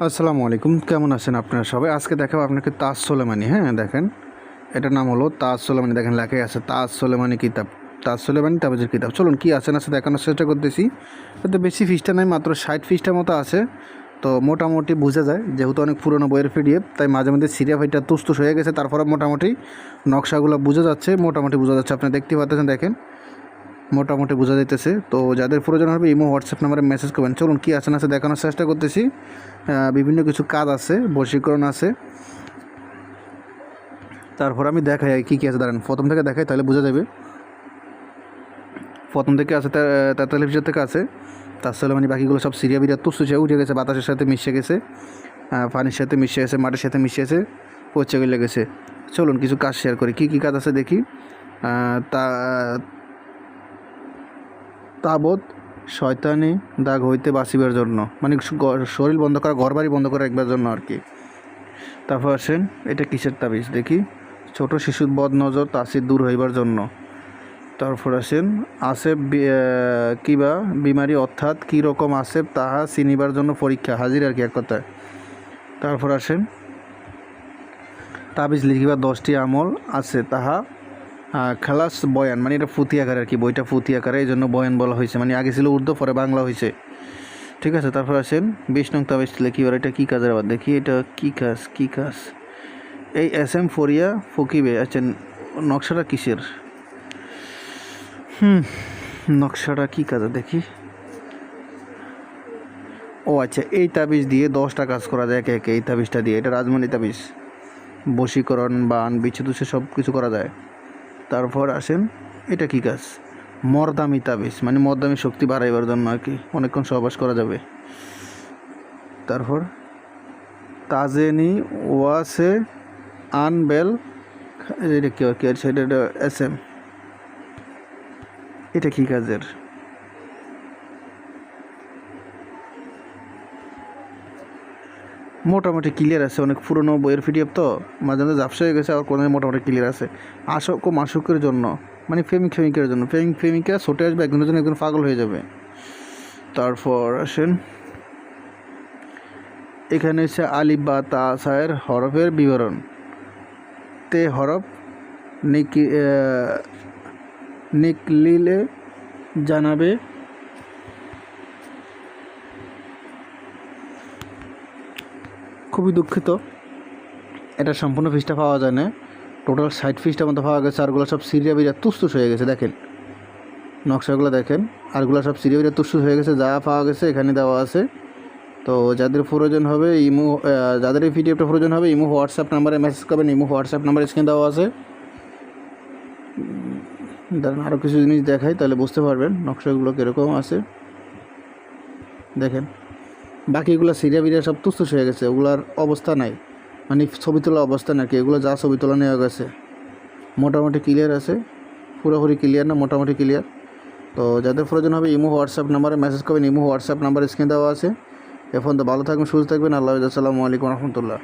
আসসালামু আলাইকুম। কেমন আছেন আপনারা সবাই? আজকে দেখাবো আপনাকে তাজ সোলেমানি হ্যাঁ দেখেন। এটার নাম হলো তাজ সোলেমানি। দেখেন, লেখাই আছে, তাজ সোলেমানি কিতাব। তাজ সোলেমানি তাবিজের কিতাব। চলুন, কী আছে না আছে দেখানোর চেষ্টা করতেছি। এতে বেশি ফিসটা নাই, মাত্র ষাট ফিসটার মতো আছে। তো মোটামুটি বোঝা যায়, যেহেতু অনেক পুরনো বইয়ের পিডিএফ, তাই মাঝে মধ্যে সিরিয়া ভাইটা তুস্তুস হয়ে গেছে। তারপরে মোটামুটি নকশাগুলো বোঝা যাচ্ছে, মোটামুটি বোঝা যাচ্ছে। আপনি দেখতে পাচ্ছেন, দেখেন। মোটামুটি বোঝা যাইতেছে। তো যাদের প্রয়োজন হবে ইমো, হোয়াটসঅ্যাপ নাম্বারে মেসেজ করবেন। চলুন কী আছে না আছে দেখানোর চেষ্টা করতেছি। বিভিন্ন কিছু কাজ আছে, বশীকরণ আছে। তারপর আমি দেখাই কী কী আছে, দাঁড়ান। প্রথম থেকে দেখাই তাহলে বোঝা যাবে। প্রথম থেকে আছে তেতাল্লিশ হাজার থেকে আছে। তার মানে বাকিগুলো সব সিরিয়া বিরিয়া তুসুছে উঠে গেছে, বাতাসের সাথে মিশে গেছে পানির সাথে মিশে গেছে, মাটির সাথে মিশে গেছে, পচে গেলে গেছে। চলুন কিছু কাজ শেয়ার করি। কী কী কাজ আছে দেখি। তা তাবৎ শয়তানি দাগ হইতে বাঁচিবার জন্য। মানে শরীর বন্ধ করা ঘর বাড়ি বন্ধ করে রাখবার জন্য আর কি। তারপর আসেন, এটা কিসের তাবিজ? দেখি, ছোট শিশুর বদ নজর তাসির দূর হইবার জন্য। তারপর আসেন আসেব কিবা বিমারি, অর্থাৎ কী রকম আসেব তাহা চিনিবার জন্য পরীক্ষা। হাজির আর কি এক কথায়। তারপর আসেন, তাবিজ লিখিবার দশটি আমল আছে তাহা খালাস বয়ান মানে এটা ফুতি আকারে আর কি, বইটা ফুতি আকারে, এই জন্য বয়ান বলা হয়েছে। মানে আগে ছিল উর্দু, পরে বাংলা হয়েছে। ঠিক আছে, তারপর আসেন, বিশ নং তাবিজ লিখিবার এটা কী কাজের আবার দেখি, এটা কী কাজ কী কাজ? এই এস এম ফরিয়া ফকিবে আচ্ছা নকশাটা কিসের? হুম, নকশাটা কী কাজে দেখি? ও আচ্ছা এই তাবিজ দিয়ে দশটা কাজ করা যায় একে একে, এই তাবিজটা দিয়ে, এটা রাজমণি তাবিজ। বশীকরণ, বান, বিচ্ছেদুষে সব কিছু করা যায়। তারপর আসেন, এটা কি কাজ? মর্দামি তাবিজ মানে মর্দামি শক্তি বাড়াইবার জন্য আর কি। অনেকক্ষণ সহবাস করা যাবে। তারপর, তাজেনি ওয়াসে আনবেল, এটা কি আর কি? এটা এস এম এটা কী কাজের? মোটামুটি ক্লিয়ার আছে, অনেক পুরনো বইয়ের পিডিএফ তো, মাঝে মাঝে ঝাপসা হয়ে গেছে, আর কোনো মোটামুটি ক্লিয়ার আছে। আশক ও মাসুকের জন্য মানে প্রেমিক প্রেমিকের জন্য। প্রেমিক প্রেমিকা ছোটে আসবে একজনের জন্য একজন পাগল হয়ে যাবে। তারপর আসেন, এখানে হচ্ছে আলিফ বা তা তাসায়ের হরফের বিবরণ। তে হরফ, নিকি নিকলিলে জানাবে খুবই দুঃখিত। এটা সম্পূর্ণ ফিসটা পাওয়া যায় না। টোটাল ষাট ফিসটার মতো পাওয়া গেছে আরগুলো সব সিরিয়া বিরিয়া তুস্তুস হয়ে গেছে, দেখেন। নকশাগুলো দেখেন। আরগুলো সব সিরিয়া বিরিয়া তুস্তুস হয়ে গেছে, যা পাওয়া গেছে এখানে দেওয়া আছে। তো যাদের প্রয়োজন হবে, ইমো যাদের এই পিডিএফটা প্রয়োজন হবে, ইমো হোয়াটসঅ্যাপ নাম্বারে মেসেজ করবেন, ইমো হোয়াটসঅ্যাপ নাম্বার স্ক্রিনে দেওয়া আছে। দাঁড়ান আরও কিছু জিনিস দেখাই, তাহলে বুঝতে পারবেন নকশাগুলো কীরকম আছে। দেখেন। বাকিগুলো সিরিয়া বিরিয়া সব তুস্তুস হয়ে গেছে, ওগুলার অবস্থা নাই। মানে ছবি তোলা অবস্থা নাকি এগুলো যা ছবি তোলা নেওয়া গেছে। মোটামুটি ক্লিয়ার আছে, পুরোপুরি ক্লিয়ার না, মোটামুটি ক্লিয়ার তো যাদের প্রয়োজন হবে ইমো, হোয়াটসঅ্যাপ নাম্বারে মেসেজ করবেন, ইমো, হোয়াটসঅ্যাপ নাম্বার স্ক্রিন দেওয়া আছে। এখন তো ভালো থাকবেন, সুস্থ থাকবেন, আল্লাহ আসসালামু আলাইকুম রহমতুল্লাহ।